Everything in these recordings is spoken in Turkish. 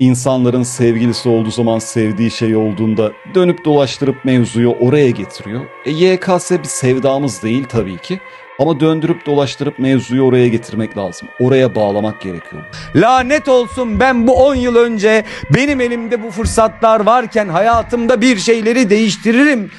insanların sevgilisi olduğu zaman sevdiği şey olduğunda dönüp dolaştırıp mevzuyu oraya getiriyor. E, YKS bir sevdamız değil tabii ki. Ama döndürüp dolaştırıp mevzuyu oraya getirmek lazım. Oraya bağlamak gerekiyor. Lanet olsun ben bu 10 yıl önce benim elimde bu fırsatlar varken hayatımda bir şeyleri değiştiririm.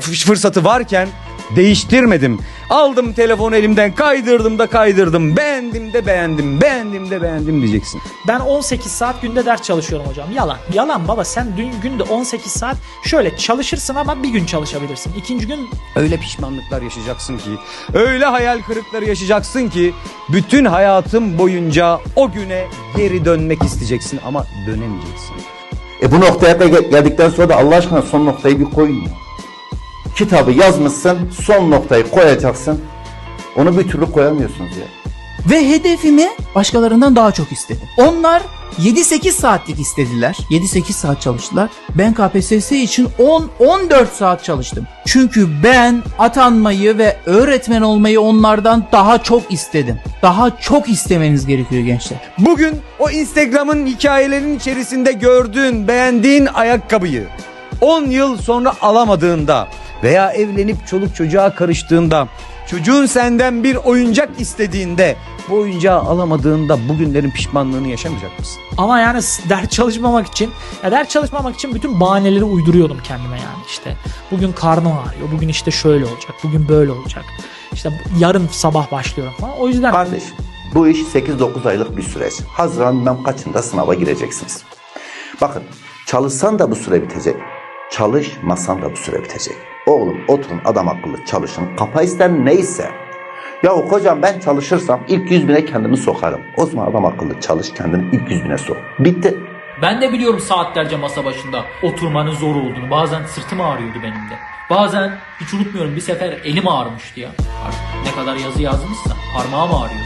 Fırsatı varken değiştirmedim. Aldım telefonu elimden kaydırdım da kaydırdım. Beğendim de beğendim. Beğendim de beğendim diyeceksin. Ben 18 saat günde ders çalışıyorum hocam. Yalan. Yalan baba sen dün günde 18 saat şöyle çalışırsın ama bir gün çalışabilirsin. İkinci gün Öyle pişmanlıklar yaşayacaksın ki, öyle hayal kırıkları yaşayacaksın ki bütün hayatın boyunca o güne geri dönmek isteyeceksin ama dönemeyeceksin. E bu noktaya da gel- geldikten sonra da Allah aşkına son noktayı bir koyun ya. Kitabı yazmışsın, son noktayı koyacaksın. Onu bir türlü koyamıyorsunuz ya. Ve hedefimi başkalarından daha çok istedim. Onlar 7-8 saatlik istediler. 7-8 saat çalıştılar. Ben KPSS için 10-14 saat çalıştım. Çünkü ben atanmayı ve öğretmen olmayı onlardan daha çok istedim. Daha çok istemeniz gerekiyor gençler. Bugün o Instagram'ın hikayelerinin içerisinde gördüğün, beğendiğin ayakkabıyı 10 yıl sonra alamadığında veya evlenip çoluk çocuğa karıştığında, çocuğun senden bir oyuncak istediğinde, bu oyuncağı alamadığında bugünlerin pişmanlığını yaşamayacak mısın? ama yani ders çalışmamak için ya ders çalışmamak için bütün bahaneleri uyduruyordum kendime yani işte. Bugün karnım ağrıyor. Bugün işte şöyle olacak. Bugün böyle olacak. İşte yarın sabah başlıyorum falan. O yüzden Kardeşim bu iş 8-9 aylık bir süreç. Haziran bilmem kaçında sınava gireceksiniz. Bakın çalışsan da bu süre bitecek. Çalışmasan da bu süre bitecek. Oğlum oturun adam akıllı çalışın. Kapasiten neyse. Ya hocam ben çalışırsam ilk 100 bine kendimi sokarım. O zaman adam akıllı çalış kendini ilk 100 bine sok. Bitti. Ben de biliyorum saatlerce masa başında oturmanın zor olduğunu. Bazen sırtım ağrıyordu benim de. Bazen hiç unutmuyorum bir sefer elim ağrımıştı ya. Ne kadar yazı yazmışsa parmağım ağrıyor.